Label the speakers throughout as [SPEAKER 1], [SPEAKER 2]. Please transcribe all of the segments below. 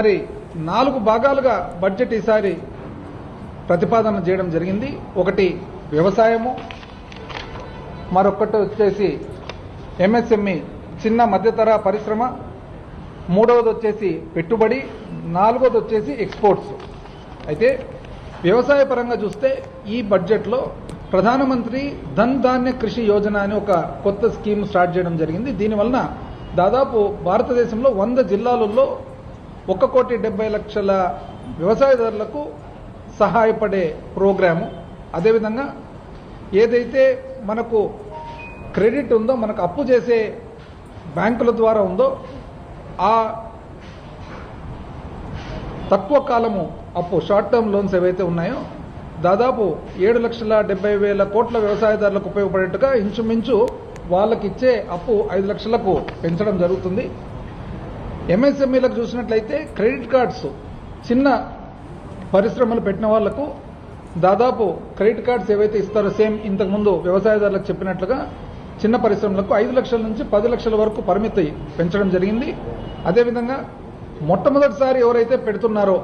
[SPEAKER 1] మరి నాలుగు భాగాలుగా బడ్జెట్ ఈసారి ప్రతిపాదన చేయడం జరిగింది. ఒకటి వ్యవసాయము మరొకటి వచ్చేసి ఎంఎస్ఎంఈ చిన్న మధ్యతర పరిశ్రమ మూడవది వచ్చేసి పెట్టుబడి నాలుగవది వచ్చేసి ఎక్స్పోర్ట్స్. అయితే వ్యవసాయ పరంగా చూస్తే ఈ బడ్జెట్లో ప్రధానమంత్రి ధన్ ధాన్య కృషి యోజన అని ఒక కొత్త స్కీమ్ స్టార్ట్ చేయడం జరిగింది. దీనివలన దాదాపు భారతదేశంలో వంద జిల్లాలలో ఒక కోటి డెబ్బై లక్షల వ్యవసాయదారులకు సహాయపడే ప్రోగ్రాము. అదేవిధంగా ఏదైతే మనకు క్రెడిట్ ఉందో మనకు అప్పు చేసే బ్యాంకుల ద్వారా ఉందో ఆ తక్కువ కాలము అప్పు షార్ట్ టర్మ్ లోన్స్ ఏవైతే ఉన్నాయో దాదాపు ఏడు లక్షల డెబ్బై వేల కోట్ల వ్యవసాయదారులకు ఉపయోగపడేట్టుగా ఇంచుమించు వాళ్ళకి ఇచ్చే అప్పు ఐదు లక్షలకు పెంచడం జరుగుతుంది. ఎంఎస్ఎంఈలకు చూసినట్లయితే క్రెడిట్ కార్డ్స్ చిన్న పరిశ్రమలు పెట్టిన వాళ్ళకు దాదాపు క్రెడిట్ కార్డ్స్ ఏవైతే ఇస్తారో సేమ్ ఇంతకుముందు వ్యవసాయదారులకు చెప్పినట్లుగా చిన్న పరిశ్రమలకు ఐదు లక్షల నుంచి పది లక్షల వరకు పరిమితి పెంచడం జరిగింది. అదేవిధంగా మొట్టమొదటిసారి ఎవరైతే పెడుతున్నారో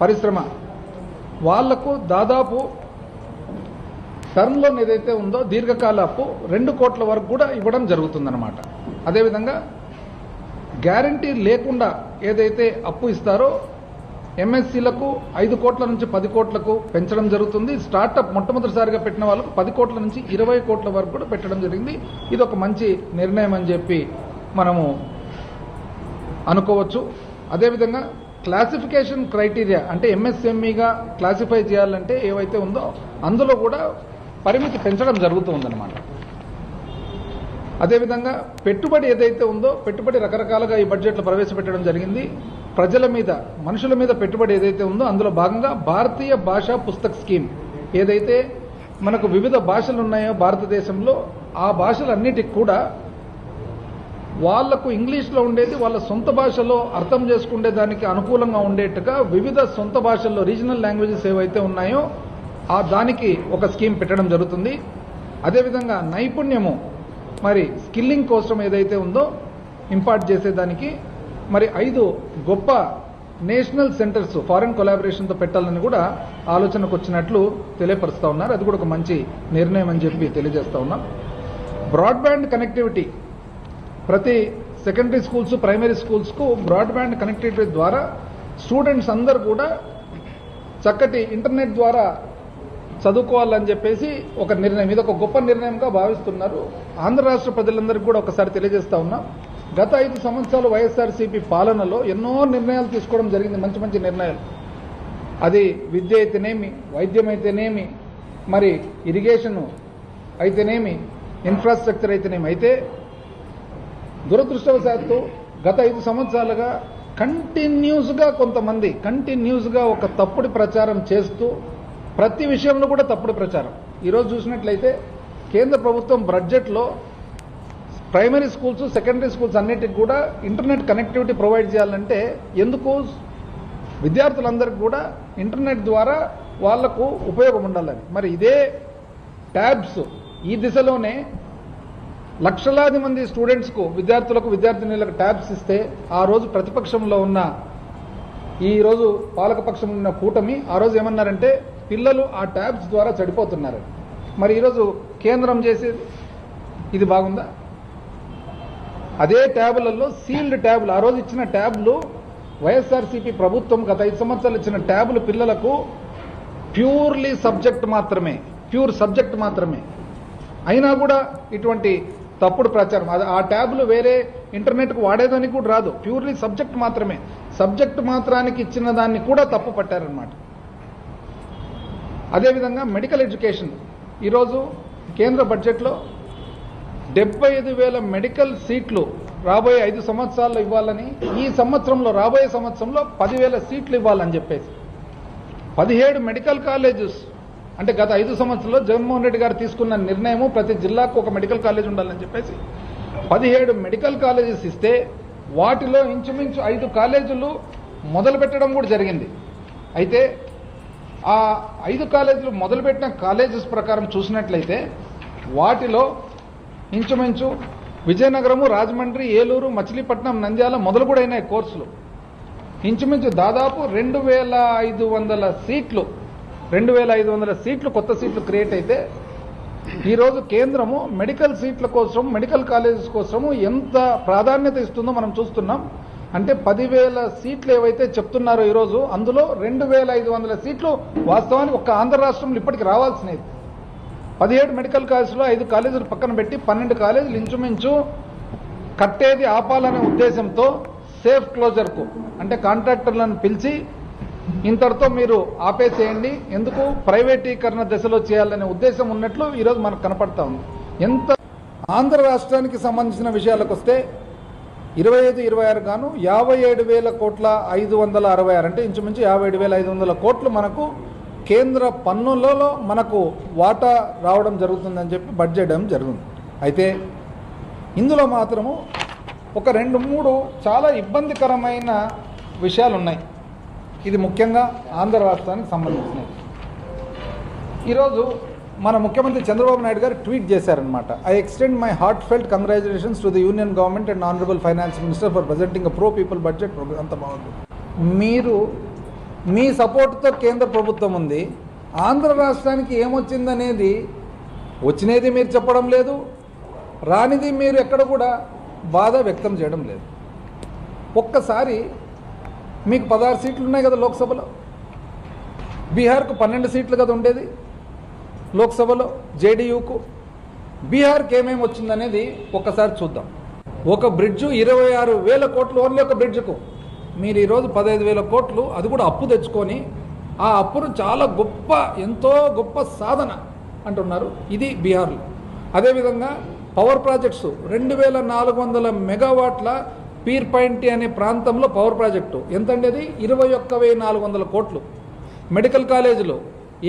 [SPEAKER 1] పరిశ్రమ వాళ్ళకు దాదాపు టర్మ్ లోన్ ఏదైతే ఉందో దీర్ఘకాల అప్పు రెండు కోట్ల వరకు కూడా ఇవ్వడం జరుగుతుందన్నమాట. అదేవిధంగా గ్యారంటీ లేకుండా ఏదైతే అప్పు ఇస్తారో ఎంఎస్సీలకు ఐదు కోట్ల నుంచి పది కోట్లకు పెంచడం జరుగుతుంది. స్టార్టప్ మొట్టమొదటిసారిగా పెట్టిన వాళ్ళకు పది కోట్ల నుంచి ఇరవై కోట్ల వరకు కూడా పెట్టడం జరిగింది. ఇది ఒక మంచి నిర్ణయం అని చెప్పి మనము అనుకోవచ్చు. అదేవిధంగా క్లాసిఫికేషన్ క్రైటీరియా అంటే ఎంఎస్ఎంఈగా క్లాసిఫై చేయాలంటే ఏవైతే ఉందో అందులో కూడా పరిమితి పెంచడం జరుగుతుందన్నమాట అదేవిధంగా పెట్టుబడి ఏదైతే ఉందో పెట్టుబడి రకరకాలుగా ఈ బడ్జెట్లో ప్రవేశపెట్టడం జరిగింది. ప్రజల మీద మనుషుల మీద పెట్టుబడి ఏదైతే ఉందో అందులో భాగంగా భారతీయ భాషా పుస్తక్ స్కీమ్ ఏదైతే మనకు వివిధ భాషలు ఉన్నాయో భారతదేశంలో ఆ భాషలన్నిటికి కూడా వాళ్ళకు ఇంగ్లీష్లో ఉండేది వాళ్ళ సొంత భాషలో అర్థం చేసుకునే దానికి అనుకూలంగా ఉండేట్టుగా వివిధ సొంత భాషల్లో రీజనల్ లాంగ్వేజెస్ ఏవైతే ఉన్నాయో ఆ దానికి ఒక స్కీమ్ పెట్టడం జరుగుతుంది. అదేవిధంగా నైపుణ్యము మరి స్కిల్లింగ్ కోసం ఏదైతే ఉందో ఇంపార్ట్ చేసేదానికి మరి ఐదు గొప్ప నేషనల్ సెంటర్స్ ఫారెన్ కొలాబరేషన్తో పెట్టాలని కూడా ఆలోచనకు వచ్చినట్లు తెలియపరుస్తూ ఉన్నారు. అది కూడా ఒక మంచి నిర్ణయం అని చెప్పి తెలియజేస్తూ ఉన్నాం. Broadband connectivity. ప్రతి సెకండరీ స్కూల్స్ ప్రైమరీ స్కూల్స్కు బ్రాడ్బ్యాండ్ కనెక్టివిటీ ద్వారా స్టూడెంట్స్ అందరు కూడా చక్కటి ఇంటర్నెట్ ద్వారా చదువుకోవాలని చెప్పేసి ఒక నిర్ణయం ఇది ఒక గొప్ప నిర్ణయంగా భావిస్తున్నారు. ఆంధ్ర రాష్ట్ర ప్రజలందరికీ కూడా ఒకసారి తెలియజేస్తా ఉన్నాం గత ఐదు సంవత్సరాలు వైఎస్ఆర్సీపీ పాలనలో ఎన్నో నిర్ణయాలు తీసుకోవడం జరిగింది మంచి మంచి నిర్ణయాలు. అది విద్య అయితేనేమి వైద్యం అయితేనేమి మరి ఇరిగేషను అయితేనేమి ఇన్ఫ్రాస్ట్రక్చర్ అయితేనేమి. అయితే దురదృష్టవశాత్తు గత ఐదు సంవత్సరాలుగా కంటిన్యూస్గా కొంతమంది కంటిన్యూస్గా ఒక తప్పుడు ప్రచారం చేస్తూ ప్రతి విషయంలో కూడా తప్పుడు ప్రచారం. ఈరోజు చూసినట్లయితే కేంద్ర ప్రభుత్వం బడ్జెట్లో ప్రైమరీ స్కూల్స్ సెకండరీ స్కూల్స్ అన్నిటికి కూడా ఇంటర్నెట్ కనెక్టివిటీ ప్రొవైడ్ చేయాలంటే ఎందుకు? విద్యార్థులందరికీ కూడా ఇంటర్నెట్ ద్వారా వాళ్ళకు ఉపయోగం ఉండాలని. మరి ఇదే ట్యాబ్స్ ఈ దిశలోనే లక్షలాది మంది స్టూడెంట్స్కు విద్యార్థులకు విద్యార్థినులకు ట్యాబ్స్ ఇస్తే ఆ రోజు ప్రతిపక్షంలో ఉన్న ఈరోజు పాలకపక్షం ఉన్న కూటమి ఆ రోజు ఏమన్నారంటే పిల్లలు ఆ ట్యాబ్స్ ద్వారా చెడిపోతున్నారు. మరి ఈరోజు కేంద్రం చేసేది ఇది బాగుందా? అదే ట్యాబులలో సీల్డ్ ట్యాబులు ఆ రోజు ఇచ్చిన ట్యాబ్లు వైఎస్ఆర్సీపీ ప్రభుత్వం గత ఐదు సంవత్సరాలు ఇచ్చిన ట్యాబులు పిల్లలకు ప్యూర్లీ సబ్జెక్ట్ మాత్రమే ప్యూర్ సబ్జెక్ట్ మాత్రమే. అయినా కూడా ఇటువంటి తప్పుడు ప్రచారం అది ఆ ట్యాబ్లు వేరే ఇంటర్నెట్కు వాడేదానికి కూడా రాదు. ప్యూర్లీ సబ్జెక్ట్ మాత్రమే. సబ్జెక్ట్ మాత్రానికి ఇచ్చిన దాన్ని కూడా తప్పు పట్టారనమాట అదేవిధంగా మెడికల్ ఎడ్యుకేషన్. ఈరోజు కేంద్ర బడ్జెట్లో డెబ్బై ఐదు వేల మెడికల్ సీట్లు రాబోయే ఐదు సంవత్సరాల్లో ఇవ్వాలని ఈ సంవత్సరంలో రాబోయే సంవత్సరంలో పదివేల సీట్లు ఇవ్వాలని చెప్పేసి. పదిహేడు మెడికల్ కాలేజెస్ అంటే గత ఐదు సంవత్సరాల్లో జగన్మోహన్ రెడ్డి గారు తీసుకున్న నిర్ణయము ప్రతి జిల్లాకు ఒక మెడికల్ కాలేజ్ ఉండాలని చెప్పేసి. పదిహేడు మెడికల్ కాలేజెస్ ఇస్తే వాటిలో ఇంచుమించు ఐదు కాలేజీలు మొదలు పెట్టడం కూడా జరిగింది. అయితే ఆ ఐదు కాలేజీలు మొదలుపెట్టిన కాలేజెస్ ప్రకారం చూసినట్లయితే వాటిలో ఇంచుమించు విజయనగరము రాజమండ్రి ఏలూరు మచిలీపట్నం నంద్యాల మొదలు కూడా అయినాయి కోర్సులు. ఇంచుమించు దాదాపు రెండు వేల ఐదు వందల సీట్లు రెండు వేల ఐదు వందల సీట్లు కొత్త సీట్లు క్రియేట్ అయితే ఈరోజు కేంద్రము మెడికల్ సీట్ల కోసం మెడికల్ కాలేజెస్ కోసము ఎంత ప్రాధాన్యత ఇస్తుందో మనం చూస్తున్నాం. అంటే పదివేల సీట్లు ఏవైతే చెప్తున్నారో ఈరోజు అందులో రెండు వేల ఐదు వందల సీట్లు వాస్తవానికి ఒక్క ఆంధ్ర రాష్ట్రంలో ఇప్పటికి రావాల్సినవి. పదిహేడు మెడికల్ కాలేజీలో ఐదు కాలేజీలు పక్కన పెట్టి పన్నెండు కాలేజీలు ఇంచుమించు కట్టేది ఆపాలనే ఉద్దేశంతో సేఫ్ క్లోజర్కు అంటే కాంట్రాక్టర్లను పిలిచి ఇంతటితో మీరు ఆపేసేయండి ఎందుకు ప్రైవేటీకరణ దశలో చేయాలనే ఉద్దేశం ఉన్నట్లు ఈరోజు మనకు కనపడతా ఉంది. ఎంత ఆంధ్ర రాష్ట్రానికి సంబంధించిన విషయాలకు వస్తే ఇరవై ఐదు ఇరవై ఆరు గాను యాభై ఏడు వేల కోట్ల ఐదు వందల అరవై ఆరు. అంటే ఇంచుమించు యాభై ఏడు వేల ఐదు వందల కోట్లు మనకు కేంద్ర పన్నులలో మనకు వాటా రావడం జరుగుతుందని చెప్పి బడ్జెట్ జరుగుతుంది. అయితే ఇందులో మాత్రము ఒక రెండు మూడు చాలా ఇబ్బందికరమైన విషయాలు ఉన్నాయి ఇది ముఖ్యంగా ఆంధ్ర రాష్ట్రానికి సంబంధించినవి. ఈరోజు మన ముఖ్యమంత్రి చంద్రబాబు నాయుడు గారు ట్వీట్ చేశారనమాట I extend my heart felt congratulations to the union government and honourable finance minister for presenting pro people budget అంత బాగుంది. మీరు మీ సపోర్ట్తో కేంద్ర ప్రభుత్వం ఉంది. ఆంధ్ర రాష్ట్రానికి ఏమొచ్చిందనేది వచ్చినది మీరు చెప్పడం లేదు. రానిది మీరు ఎక్కడ కూడా బాధ వ్యక్తం చేయడం లేదు. ఒక్కసారి మీకు పదహారు సీట్లు ఉన్నాయి కదా లోక్సభలో. బీహార్కు పన్నెండు సీట్లు కదా ఉండేది. లోక్సభలో జేడీయూకు బీహార్కి ఏమేమి వచ్చిందనేది ఒకసారి చూద్దాం. ఒక బ్రిడ్జు ఇరవై ఆరు వేల కోట్లు ఓన్లీ ఒక బ్రిడ్జ్కు. మీరు ఈరోజు పదహైదు వేల కోట్లు అది కూడా అప్పు తెచ్చుకొని ఆ అప్పును చాలా గొప్ప ఎంతో గొప్ప సాధన అంటున్నారు. ఇది బీహార్లో. అదేవిధంగా పవర్ ప్రాజెక్ట్స్ రెండు వేల నాలుగు వందల మెగావాట్ల పీర్ పాయింటి అనే ప్రాంతంలో పవర్ ప్రాజెక్టు. ఎంతండి అది? ఇరవై ఒక్క వెయ్యి నాలుగు వందల కోట్లు. మెడికల్ కాలేజీలు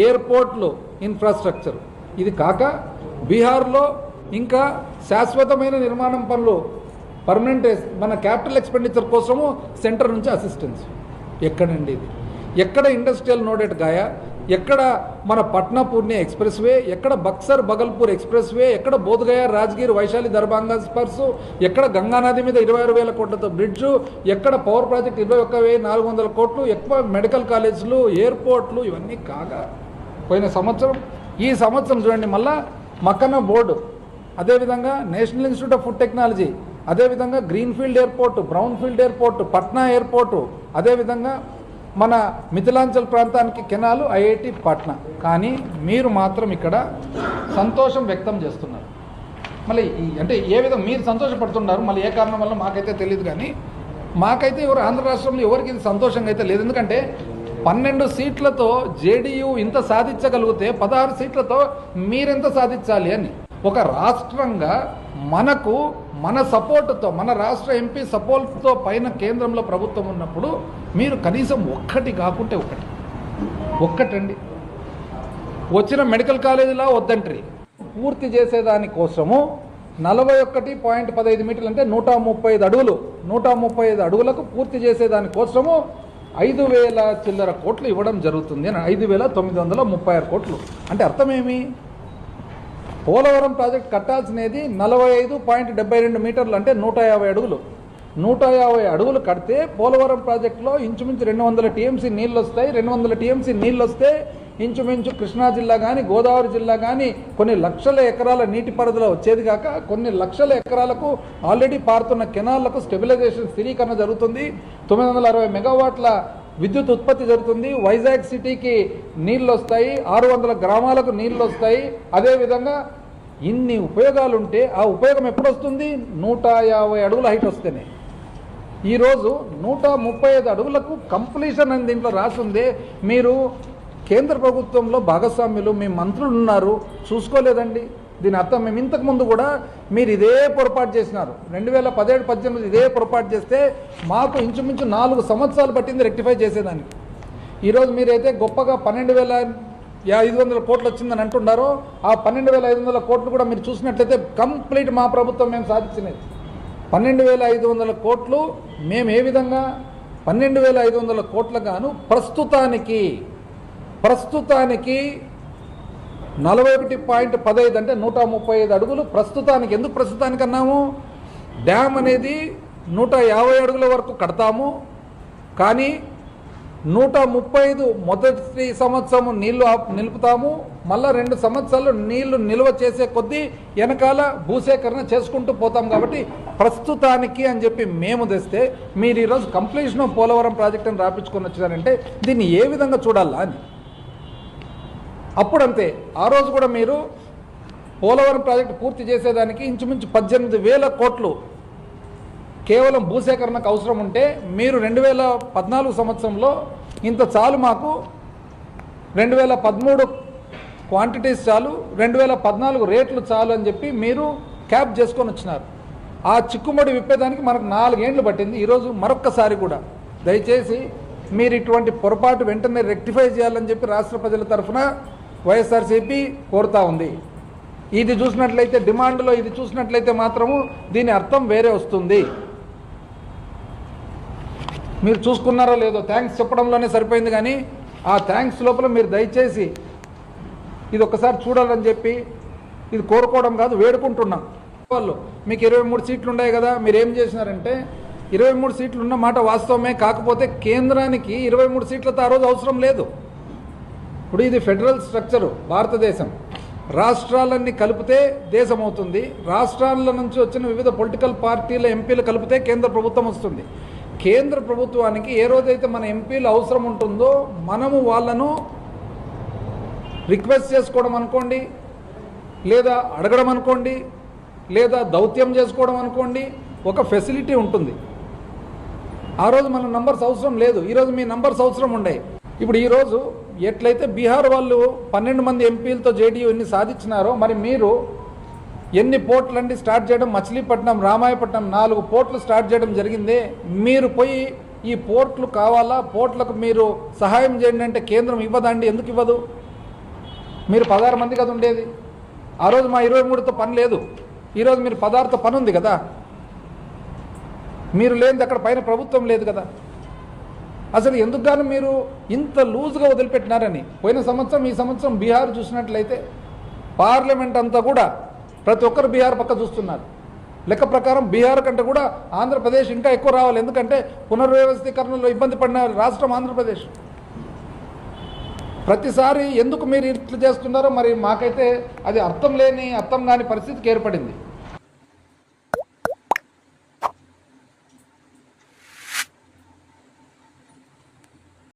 [SPEAKER 1] ఎయిర్పోర్ట్లు ఇన్ఫ్రాస్ట్రక్చర్ ఇది కాక బీహార్లో ఇంకా శాశ్వతమైన నిర్మాణం పనులు పర్మనెంట్ మన క్యాపిటల్ ఎక్స్పెండిచర్ కోసము సెంటర్ నుంచి అసిస్టెన్స్ ఎక్కడండి ఇది? ఎక్కడ ఇండస్ట్రియల్ నోడెట్ గాయ ఎక్కడ మన పట్నా పూర్ణి ఎక్స్ప్రెస్ వే ఎక్కడ బక్సర్ బగల్పూర్ ఎక్స్ప్రెస్ వే ఎక్కడ బోధగయ రాజగిర్ వైశాలి దర్భంగా స్పర్స్ ఎక్కడ గంగానది మీద ఇరవై ఆరు వేల కోట్లతో బ్రిడ్జు ఎక్కడ పవర్ ప్రాజెక్ట్ ఇరవై ఒక్క వెయ్యి నాలుగు వందల కోట్లు? ఎక్కువ మెడికల్ కాలేజీలు ఎయిర్పోర్ట్లు ఇవన్నీ కాగా పోయిన సంవత్సరం ఈ సంవత్సరం చూడండి మళ్ళా మక్కన్న బోర్డు అదేవిధంగా national institute of food technology అదేవిధంగా greenfield airport brownfield airport Patna airport అదేవిధంగా మన మిథిలాంచల్ ప్రాంతానికి కెనాలు ఐఐటి పాట్నా. కానీ మీరు మాత్రం ఇక్కడ సంతోషం వ్యక్తం చేస్తున్నారు. మళ్ళీ ఈ అంటే ఏ విధంగా మీరు సంతోషపడుతున్నారు మళ్ళీ ఏ కారణం వల్ల మాకైతే తెలియదు కానీ మాకైతే ఎవరు ఆంధ్ర రాష్ట్రంలో ఎవరికి ఇది సంతోషంగా అయితే లేదు. ఎందుకంటే పన్నెండు సీట్లతో జేడీయూ ఇంత సాధించగలిగితే పదహారు సీట్లతో మీరెంత సాధించాలి అని. ఒక రాష్ట్రంగా మనకు మన సపోర్టుతో మన రాష్ట్ర ఎంపీ సపోర్ట్తో పైన కేంద్రంలో ప్రభుత్వం ఉన్నప్పుడు మీరు కనీసం ఒక్కటి కాకుంటే ఒకటి. ఒక్కటండి. వచ్చిన మెడికల్ కాలేజీలా వద్దంట్రీ. పూర్తి చేసేదాని కోసము నలభై ఒకటి పాయింట్ పదహైదు మీటర్లు అంటే నూట ముప్పై ఐదు అడుగులు. నూట ముప్పై ఐదు అడుగులకు పూర్తి చేసేదాని కోసము ఐదు వేల చిల్లర కోట్లు ఇవ్వడం జరుగుతుంది అని ఐదు వేల తొమ్మిది వందల ముప్పై ఆరు కోట్లు. అంటే అర్థమేమి పోలవరం ప్రాజెక్ట్ కట్టాల్సినది నలభై ఐదు పాయింట్ డెబ్బై రెండు మీటర్లు అంటే నూట యాభై అడుగులు. నూట యాభై అడుగులు కడితే పోలవరం ప్రాజెక్టులో ఇంచుమించు రెండు వందల టీఎంసీ నీళ్ళు వస్తాయి. రెండు వందల టీఎంసీ నీళ్ళు వస్తే ఇంచుమించు కృష్ణా జిల్లా కానీ గోదావరి జిల్లా కానీ కొన్ని లక్షల ఎకరాల నీటిపారుదల వచ్చేది కాక కొన్ని లక్షల ఎకరాలకు ఆల్రెడీ పారుతున్న కెనాళ్ళకు స్టెబిలైజేషన్ స్థిరీకరణ జరుగుతుంది. తొమ్మిది వందల అరవై మెగావాట్ల విద్యుత్ ఉత్పత్తి జరుగుతుంది. వైజాగ్ సిటీకి నీళ్ళు వస్తాయి. ఆరు వందల గ్రామాలకు నీళ్ళు వస్తాయి. అదేవిధంగా ఇన్ని ఉపయోగాలుంటే ఆ ఉపయోగం ఎప్పుడు వస్తుంది నూట యాభై అడుగుల హైట్ వస్తేనే. ఈరోజు నూట ముప్పై ఐదు అడుగులకు కంప్లీషన్ అని దీంట్లో రాసింది. మీరు కేంద్ర ప్రభుత్వంలో భాగస్వామ్యులు మీ మంత్రులు ఉన్నారు. చూసుకోలేదండి. దీని అర్థం మేము ఇంతకుముందు కూడా మీరు ఇదే పొరపాటు చేసినారు. రెండు వేల పదిహేడు పద్దెనిమిది ఇదే పొరపాటు చేస్తే మాకు ఇంచుమించు నాలుగు సంవత్సరాలు పట్టింది రెక్టిఫై చేసేదానికి. ఈరోజు మీరైతే గొప్పగా పన్నెండు వేల ఐదు వందల కోట్లు వచ్చిందని అంటున్నారో ఆ పన్నెండు వేల ఐదు వందల కోట్లు కూడా మీరు చూసినట్లయితే కంప్లీట్ మా ప్రభుత్వం మేము సాధించినది. పన్నెండు వేల ఐదు వందల కోట్లు మేము ఏ విధంగా పన్నెండు వేల ఐదు వందల కోట్ల గాను ప్రస్తుతానికి ప్రస్తుతానికి నలభై ఒకటి పాయింట్ పదహైదు అంటే నూట ముప్పై ఐదు అడుగులు ప్రస్తుతానికి ఎందుకు ప్రస్తుతానికి అన్నాము? డ్యామ్ అనేది నూట యాభై అడుగుల వరకు కడతాము. కానీ నూట ముప్పై ఐదు మొదటి సంవత్సరం నీళ్ళు నిలుపుతాము. మళ్ళా రెండు సంవత్సరాలు నీళ్ళు నిల్వ చేసే కొద్దీ వెనకాల భూసేకరణ చేసుకుంటూ పోతాం కాబట్టి ప్రస్తుతానికి అని చెప్పి మేము తెస్తే మీరు ఈరోజు కంప్లీషన్ ఆఫ్ పోలవరం ప్రాజెక్టును రాపించుకొని వచ్చారంటే దీన్ని ఏ విధంగా చూడాలా అని. అప్పుడంతే ఆ రోజు కూడా మీరు పోలవరం ప్రాజెక్టు పూర్తి చేసేదానికి ఇంచుమించు పద్దెనిమిది వేల కోట్లు కేవలం భూసేకరణకు అవసరం ఉంటే మీరు రెండు వేల పద్నాలుగు సంవత్సరంలో ఇంత చాలు మాకు. రెండు వేల పదమూడు క్వాంటిటీస్ చాలు రెండు వేల పద్నాలుగు రేట్లు చాలు అని చెప్పి మీరు క్యాప్ చేసుకొని వచ్చినారు. ఆ చిక్కుముడి విప్పేదానికి మనకు నాలుగేండ్లు పట్టింది. ఈరోజు మరొక్కసారి కూడా. దయచేసి మీరు ఇటువంటి పొరపాటు వెంటనే రెక్టిఫై చేయాలని చెప్పి రాష్ట్ర ప్రజల తరఫున వైఎస్ఆర్సీపీ కోరుతా ఉంది. ఇది చూసినట్లయితే డిమాండ్లో ఇది చూసినట్లయితే మాత్రము దీని అర్థం వేరే వస్తుంది. మీరు చూసుకున్నారో లేదో థ్యాంక్స్ చెప్పడంలోనే సరిపోయింది కానీ ఆ థ్యాంక్స్ లోపల మీరు దయచేసి ఇది ఒక్కసారి చూడాలని చెప్పి ఇది కోరుకోవడం కాదు వేడుకుంటున్నాం. వాళ్ళు మీకు ఇరవై మూడు సీట్లు ఉన్నాయి కదా మీరు ఏం చేసినారంటే ఇరవై మూడు సీట్లు ఉన్న మాట వాస్తవమే కాకపోతే కేంద్రానికి ఇరవై మూడు సీట్లతో ఆ రోజు అవసరం లేదు. ఇప్పుడు ఇది ఫెడరల్ స్ట్రక్చరు భారతదేశం. రాష్ట్రాలన్నీ కలిపితే దేశం అవుతుంది. రాష్ట్రాల నుంచి వచ్చిన వివిధ పొలిటికల్ పార్టీల ఎంపీలు కలిపితే కేంద్ర ప్రభుత్వం వస్తుంది. కేంద్ర ప్రభుత్వానికి ఏ రోజైతే మన ఎంపీలు అవసరం ఉంటుందో మనము వాళ్ళను రిక్వెస్ట్ చేసుకోవడం అనుకోండి లేదా అడగడం అనుకోండి లేదా దౌత్యం చేసుకోవడం అనుకోండి ఒక ఫెసిలిటీ ఉంటుంది. ఆ రోజు మన నంబర్స్ అవసరం లేదు. ఈరోజు మీ నంబర్స్ అవసరం ఉండే ఇప్పుడు ఈరోజు ఎట్లయితే బీహార్ వాళ్ళు పన్నెండు మంది ఎంపీలతో జేడీయూ ఎన్ని సాధించినారో మరి మీరు ఎన్ని పోర్ట్లండి స్టార్ట్ చేయడం మచిలీపట్నం రామాయపట్నం నాలుగు పోర్ట్లు స్టార్ట్ చేయడం జరిగిందే. మీరు పోయి ఈ పోర్ట్లు కావాలా? పోర్ట్లకు మీరు సహాయం చేయండి అంటే కేంద్రం ఇవ్వదండి. ఎందుకు ఇవ్వదు? మీరు పదహారు మంది కదా ఉండేది. ఆ రోజు మా ఇరవై మూడుతో పని లేదు. ఈరోజు మీరు పదహారుతో పని ఉంది కదా. మీరు లేనిది అక్కడ పైన ప్రభుత్వం లేదు కదా. అసలు ఎందుకు గాను మీరు ఇంత లూజ్గా వదిలిపెట్టినారని? పోయిన సంవత్సరం ఈ సంవత్సరం బీహార్ చూసినట్లయితే పార్లమెంట్ అంతా కూడా ప్రతి ఒక్కరు బీహార్ పక్క చూస్తున్నారు. లెక్క ప్రకారం బీహార్ కంటే కూడా ఆంధ్రప్రదేశ్ ఇంకా ఎక్కువ రావాలి. ఎందుకంటే పునర్వ్యవస్థీకరణలో ఇబ్బంది పడిన రాష్ట్రం ఆంధ్రప్రదేశ్. ప్రతిసారి ఎందుకు మీరు ఇట్లు చేస్తున్నారో మరి మాకైతే అది అర్థం లేని అర్థం కాని పరిస్థితికి ఏర్పడింది.